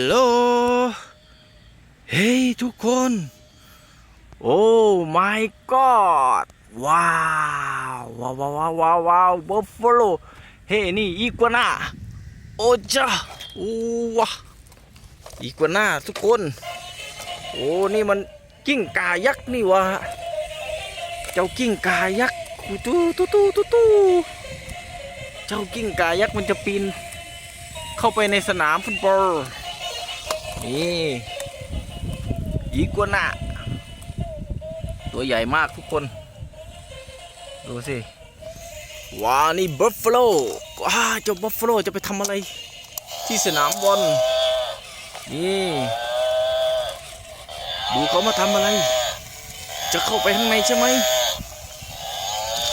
ฮัลโหล เฮ้ยทุกคน โอ้ my god ว้าวว้าวว้าวว้าวว้าวบัฟฟาโลเฮ้นี่อีกัวน่าโอ้จ้าโอ้วะอีกัวน่าทุกคน โอ้ นี่มันกิ้งกายักษ์นี่วะ เจ้ากิ้งกายักษ์ตู้ตู้ตู้ตู้ตู้เจ้ากิ้งกายักษ์มันจะปีนเข้าไปในสนามฟุตบอล นี่อีกัวน่าตัวใหญ่มากทุกคน ดูสิว้านี่บัฟฟาโลว้าเจ้าบัฟฟาโลจะไปทำอะไรที่สนามบอลนี่ดูเขามาทำอะไร จะเข้าไปข้างในใช่ไหม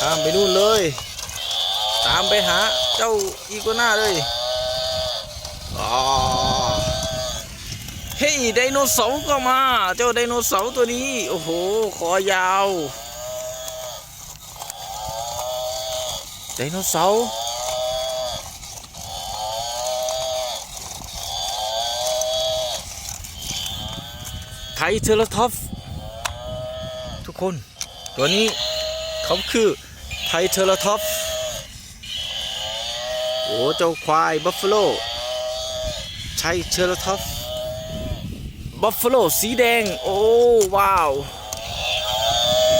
ตามไปนู่นเลย ตามไปหาเจ้าอีกัวน่าเลยอ๋อ เฮ้ยไดโนเสาร์ก็มา เจ้าไดโนเสาร์ตัวนี้ โอ้โห คอยาว ไดโนเสาร์ไทเทอร์ท็อปทุกคน ตัวนี้เขาคือไทเทอร์ท็อปโอ้เจ้าควายบัฟฟาโลไทเทอร์ท็อป บัฟฟาโลสีแดง โอ้ว้าว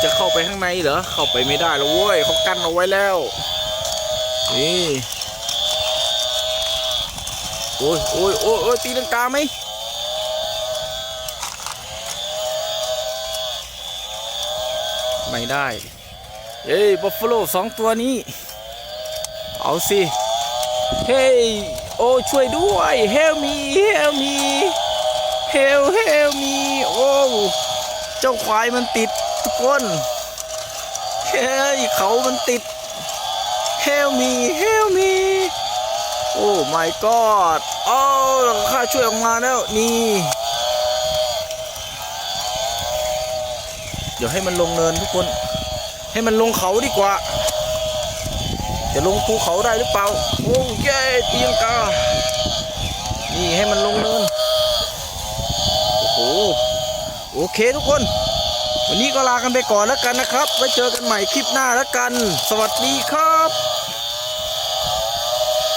จะเข้าไปข้างในเหรอ เข้าไปไม่ได้แล้วเว้ยเขากั้นเอาไว้แล้ว นี่โอ้ยโอ้ยโอ้ยโอ้ยตีลังกาไหมไม่ได้เฮ้ยบัฟฟาโลสองตัวนี้ เอาสิ เฮ้ย โอ้ช่วยด้วย help me help me เฮล เฮลมีโอ้เจ้าควายมันติดทุกคนเฮ้ยเขามันติดเฮลมีเฮลมีโอ้ my god โอ้ข้าช่วยออกมาแล้วนี่เดี๋ยวให้มันลงเนินทุกคน ให้มันลงเขาดีกว่า จะลงภูเขาได้หรือเปล่า โอ้ยเตียงกานี่ให้มันลงเนิน โอ้ โอเคทุกคน วันนี้ก็ลากันไปก่อนแล้วกันนะครับ ไว้เจอกันใหม่คลิปหน้าแล้วกัน สวัสดีครับ